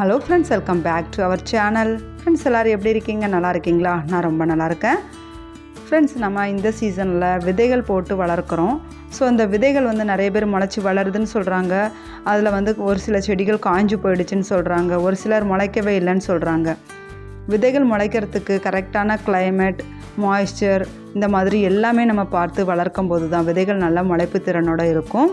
Hello friends welcome back to our channel friends எல்லோரும் எப்படி இருக்கீங்க? நல்லா இருக்கீங்களா? நான் ரொம்ப நல்லா இருக்கேன். ஃப்ரெண்ட்ஸ் நம்ம இந்த சீசனில் விதைகள் போட்டு வளர்க்குறோம். ஸோ அந்த விதைகள் வந்து நிறைய பேர் முளைச்சி வளருதுன்னு சொல்கிறாங்க அதில் வந்து ஒரு சில செடிகள் காய்ஞ்சு போயிடுச்சுன்னு சொல்கிறாங்க ஒரு சிலர் முளைக்கவே இல்லைன்னு சொல்கிறாங்க விதைகள் முளைக்கிறதுக்கு கரெக்டான கிளைமேட் மாய்ஸ்சர் இந்த மாதிரி எல்லாமே நம்ம பார்த்து வளர்க்கும் போது தான் விதைகள் நல்ல முளைப்பு திறனோடு இருக்கும்.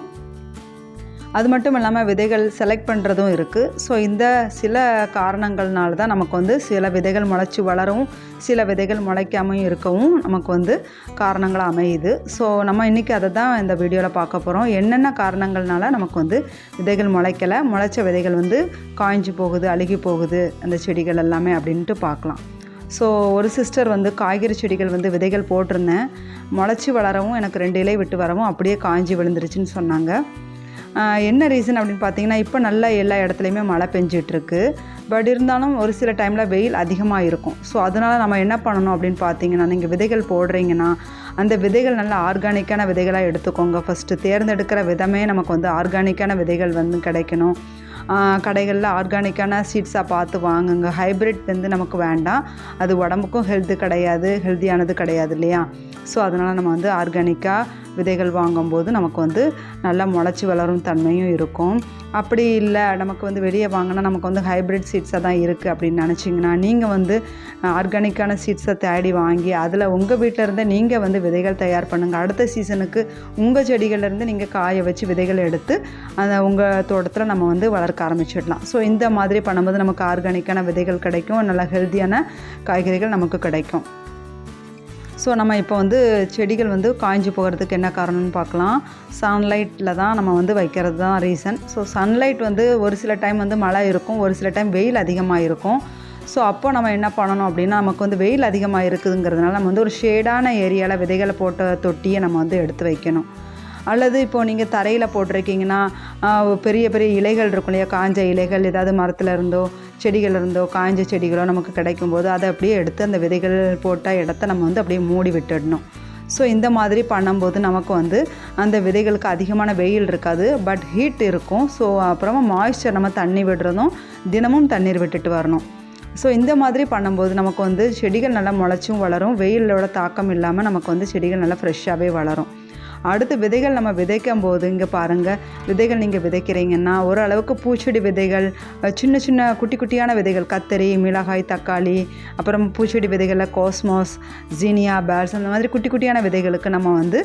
அது மட்டும் இல்லாமல் விதைகள் செலக்ட் பண்ணுறதும் இருக்குது ஸோ இந்த சில காரணங்கள்னால தான் நமக்கு வந்து சில விதைகள் முளைச்சி வளரவும் சில விதைகள் முளைக்காமையும் இருக்கவும் நமக்கு வந்து காரணங்கள் அமையுது. ஸோ நம்ம இன்றைக்கி அதை தான் இந்த வீடியோவில் பார்க்க போகிறோம் என்னென்ன காரணங்கள்னால நமக்கு வந்து விதைகள் முளைக்கலை முளைச்ச விதைகள் வந்து காய்ஞ்சு போகுது அழுகி போகுது அந்த செடிகள் எல்லாமே அப்படின்ட்டு பார்க்கலாம். ஸோ ஒரு சிஸ்டர் வந்து காய்கறி செடிகள் வந்து விதைகள் போட்டிருந்தேன். முளைச்சி வளரவும் எனக்கு ரெண்டு இலை விட்டு வரவும் அப்படியே காய்ஞ்சி விழுந்துருச்சுன்னு சொன்னாங்க. என்ன ரீசன் அப்படின்னு பார்த்தீங்கன்னா இப்போ நல்லா எல்லா இடத்துலையுமே மழை பெஞ்சிட்ருக்கு. பட் இருந்தாலும் ஒரு சில டைமில் வெயில் அதிகமாக இருக்கும். ஸோ அதனால் நம்ம என்ன பண்ணணும் அப்படின்னு பார்த்தீங்கன்னா நீங்கள் விதைகள் போடுறீங்கன்னா அந்த விதைகள் நல்ல ஆர்கானிக்கான விதைகளாக எடுத்துக்கோங்க. ஃபஸ்ட்டு தேர்ந்தெடுக்கிற விதமே நமக்கு வந்து ஆர்கானிக்கான விதைகள் வந்து கிடைக்கணும். கடைகளில் ஆர்கானிக்கான சீட்ஸாக பார்த்து வாங்குங்க. ஹைப்ரிட் வந்து நமக்கு வேண்டாம். அது உடம்புக்கும் ஹெல்த்து கிடையாது ஹெல்த்தியானது கிடையாது இல்லையா? ஸோ அதனால் நம்ம வந்து ஆர்கானிக்காக விதைகள் வாங்கும்போது நமக்கு வந்து நல்லா முளைச்சி வளரும் தன்மையும் இருக்கும். அப்படி இல்லை நமக்கு வந்து வெளியே வாங்கினா நமக்கு வந்து ஹைப்ரிட் சீட்ஸாக தான் இருக்குது அப்படின்னு நினச்சிங்கன்னா நீங்கள் வந்து ஆர்கானிக்கான சீட்ஸை தேடி வாங்கி அதில் உங்கள் வீட்டில் இருந்தே நீங்கள் வந்து விதைகள் தயார் பண்ணுங்கள் அடுத்த சீசனுக்கு உங்கள் செடிகள்லேருந்து நீங்கள் காய வச்சு விதைகள் எடுத்து அந்த உங்கள் தோட்டத்தில் நம்ம வந்து வளர்க்க ஆரம்பிச்சிடலாம். ஸோ இந்த மாதிரி பண்ணும்போது நமக்கு ஆர்கானிக்கான விதைகள் கிடைக்கும். நல்ல ஹெல்த்தியான காய்கறிகள் நமக்கு கிடைக்கும். ஸோ நம்ம இப்போ வந்து செடிகள் வந்து காய்ஞ்சி போகிறதுக்கு என்ன காரணம்னு பார்க்கலாம். சன்லைட்டில் தான் நம்ம வந்து வைக்கிறது தான் ரீசன் ஸோ சன்லைட் வந்து ஒரு சில டைம் வந்து மழை இருக்கும் ஒரு சில டைம் வெயில் அதிகமாக இருக்கும். ஸோ அப்போ நம்ம என்ன பண்ணணும் அப்படின்னா நமக்கு வந்து வெயில் அதிகமாக இருக்குதுங்கிறதுனால நம்ம வந்து ஒரு ஷேடான ஏரியாவில் விதைகளை போட்ட தொட்டியை நம்ம வந்து எடுத்து வைக்கணும். அல்லது இப்போது நீங்கள் தரையில் போட்டிருக்கீங்கன்னா பெரிய பெரிய இலைகள் இருக்கும் இல்லையா? காஞ்ச இலைகள் ஏதாவது மரத்தில் இருந்தோ செடிகள் இருந்தோ காஞ்ச செடிகளோ நமக்கு கிடைக்கும் போது அதை அப்படியே எடுத்து அந்த விதைகள் போட்ட இடத்த நம்ம வந்து அப்படியே மூடி விட்டுடணும். ஸோ இந்த மாதிரி பண்ணும்போது நமக்கு வந்து அந்த விதைகளுக்கு அதிகமான வெயில் இருக்காது பட் ஹீட் இருக்கும். ஸோ அப்புறமா மாய்ஸ்சர் நம்ம தண்ணி விடுறதும் தினமும் தண்ணீர் விட்டுட்டு வரணும். ஸோ இந்த மாதிரி பண்ணும்போது நமக்கு வந்து செடிகள் நல்லா முளைச்சும் வளரும். வெயிலோட தாக்கம் இல்லாமல் நமக்கு வந்து செடிகள் நல்லா ஃப்ரெஷ்ஷாகவே வளரும். அடுத்து விதைகள் நம்ம விதைக்கும் போது இங்கே பாருங்கள் விதைகள் நீங்கள் விதைக்கிறீங்கன்னா ஓரளவுக்கு பூச்செடி விதைகள் சின்ன சின்ன குட்டி குட்டியான விதைகள் கத்தரி மிளகாய் தக்காளி அப்புறம் பூச்செடி விதைகளில் கோஸ்மோஸ் ஜீனியா பேல்ஸ் அந்த மாதிரி குட்டி குட்டியான விதைகளுக்கு நம்ம வந்து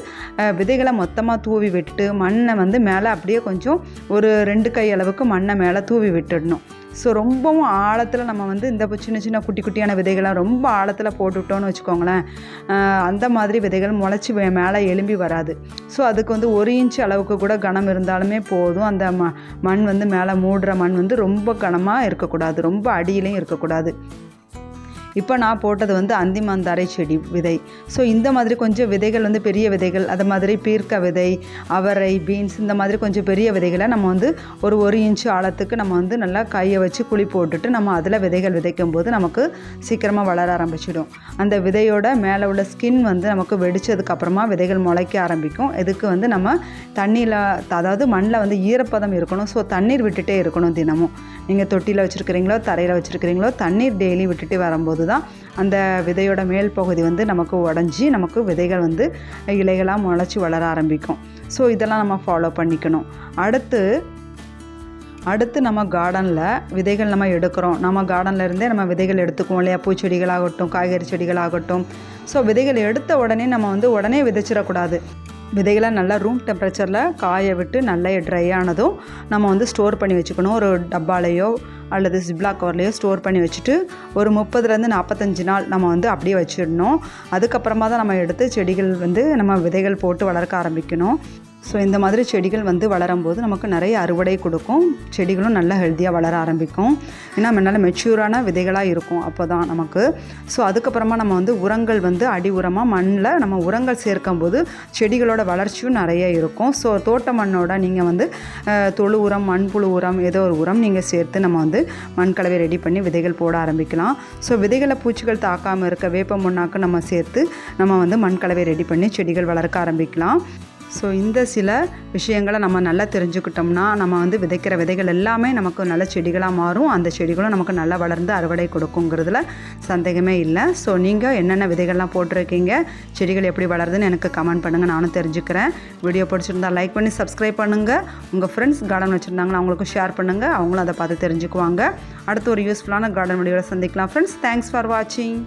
விதைகளை மொத்தமாக தூவி விட்டுட்டு மண்ணை வந்து மேலே அப்படியே கொஞ்சம் ஒரு ரெண்டு கை அளவுக்கு மண்ணை மேலே தூவி விட்டுடணும். ஸோ ரொம்பவும் ஆழத்தில் நம்ம வந்து இந்த சின்ன சின்ன குட்டி குட்டியான விதைகளை ரொம்ப ஆழத்தில் போட்டுவிட்டோம்னு வச்சுக்கோங்களேன். அந்த மாதிரி விதைகள் முளைச்சி மேலே எலும்பி வராது. ஸோ அதுக்கு வந்து ஒரு இன்ச் அளவுக்கு கூட கனம் இருந்தாலுமே போதும். அந்த ம மண் வந்து மேலே மூடுற மண் வந்து ரொம்ப கனமாக இருக்கக்கூடாது. ரொம்ப அடியிலையும் இருக்கக்கூடாது. இப்போ நான் போட்டது வந்து அந்திமந்தாரை செடி விதை. ஸோ இந்த மாதிரி கொஞ்சம் விதைகள் வந்து பெரிய விதைகள் அது மாதிரி பீர்க்க விதை அவரை பீன்ஸ் இந்த மாதிரி கொஞ்சம் பெரிய விதைகளை நம்ம வந்து ஒரு ஒரு இன்ச்சு ஆழத்துக்கு நம்ம வந்து நல்லா கையை வச்சு குழி போட்டுட்டு நம்ம அதில் விதைகள் விதைக்கும் போது நமக்கு சீக்கிரமாக வளர ஆரம்பிச்சிடும். அந்த விதையோட மேலே உள்ள ஸ்கின் வந்து நமக்கு வெடித்ததுக்கப்புறமா விதைகள் முளைக்க ஆரம்பிக்கும். இதுக்கு வந்து நம்ம தண்ணியில் அதாவது மண்ணில் வந்து ஈரப்பதம் இருக்கணும். ஸோ தண்ணீர் விட்டுட்டே இருக்கணும் தினமும். நீங்கள் தொட்டியில் வச்சுருக்கிறீங்களோ தரையில் வச்சுருக்கிறீங்களோ தண்ணீர் டெய்லி விட்டுட்டு வரும்போது தான் அந்த விதையோட மேல் பகுதி வந்து நமக்கு உடஞ்சி நமக்கு விதைகள் வந்து இலைகளாக முளைச்சி வளர ஆரம்பிக்கும். ஸோ இதெல்லாம் நம்ம ஃபாலோ பண்ணிக்கணும். அடுத்து அடுத்து நம்ம கார்டனில் விதைகள் நம்ம எடுக்கிறோம். நம்ம கார்டனில் இருந்தே நம்ம விதைகள் எடுத்துக்குவோம் இல்லையா? பூச்செடிகளாகட்டும் காய்கறி செடிகளாகட்டும். ஸோ விதைகள் எடுத்த உடனே நம்ம வந்து உடனே விதைச்சிடக்கூடாது. விதைகளை நல்லா ரூம் டெம்பரேச்சரில் காய விட்டு நல்லா ட்ரை ஆனதும் நம்ம வந்து ஸ்டோர் பண்ணி வச்சுக்கணும். ஒரு டப்பாலையோ அல்லது ஜிப்லா கவர்லேயோ ஸ்டோர் பண்ணி வச்சுட்டு ஒரு முப்பதுலேருந்து நாற்பத்தஞ்சு நாள் நம்ம வந்து அப்படியே வச்சிடணும். அதுக்கப்புறமா தான் நம்ம எடுத்து செடிகள் வந்து நம்ம விதைகள் போட்டு வளர்க்க ஆரம்பிக்கணும். ஸோ இந்த மாதிரி செடிகள் வந்து வளரும்போது நமக்கு நிறைய அறுவடை கொடுக்கும். செடிகளும் நல்லா ஹெல்த்தியாக வளர ஆரம்பிக்கும். ஏன்னா நல்ல மெச்சூரான விதைகளாக இருக்கும். அப்போ தான் நமக்கு. ஸோ அதுக்கப்புறமா நம்ம வந்து உரங்கள் வந்து அடி உரமாக மண்ணில் நம்ம உரங்கள் சேர்க்கும் போது செடிகளோட வளர்ச்சியும் நிறைய இருக்கும். ஸோ தோட்ட மண்ணோட நீங்கள் வந்து தொழு உரம் மண்புழு உரம் ஏதோ ஒரு உரம் நீங்கள் சேர்த்து நம்ம வந்து மண் கலவை ரெடி பண்ணி விதைகள் போட ஆரம்பிக்கலாம். ஸோ விதைகளை பூச்சிகள் தாக்காமல் இருக்க வேப்ப முன்னாக்கு நம்ம சேர்த்து நம்ம வந்து மண் கலவை ரெடி பண்ணி செடிகள் வளர்க்க ஆரம்பிக்கலாம். ஸோ இந்த சில விஷயங்களை நம்ம நல்லா தெரிஞ்சுக்கிட்டோம்னா நம்ம வந்து விதைக்கிற விதைகள் எல்லாமே நமக்கு நல்ல செடிகளாக மாறும். அந்த செடிகளும் நமக்கு நல்லா வளர்ந்து அறுவடை கொடுக்குங்கிறதுல சந்தேகமே இல்லை. ஸோ நீங்கள் என்னென்ன விதைகள்லாம் போட்டிருக்கீங்க செடிகள் எப்படி வளருதுன்னு எனக்கு கமெண்ட் பண்ணுங்கள் நானும் தெரிஞ்சுக்கிறேன். வீடியோ பிடிச்சிருந்தா லைக் பண்ணி சப்ஸ்கிரைப் பண்ணுங்கள் உங்கள் ஃப்ரெண்ட்ஸ் கார்டன் வச்சுருந்தாங்கன்னா அவங்களுக்கும் ஷேர் பண்ணுங்கள் அவங்களும் அதை பார்த்து தெரிஞ்சுக்குவாங்க. அடுத்து ஒரு யூஸ்ஃபுல்லான கார்டன் வீடியோவில் சந்திக்கலாம் ஃப்ரெண்ட்ஸ் தேங்க்ஸ் ஃபார் வாட்சிங்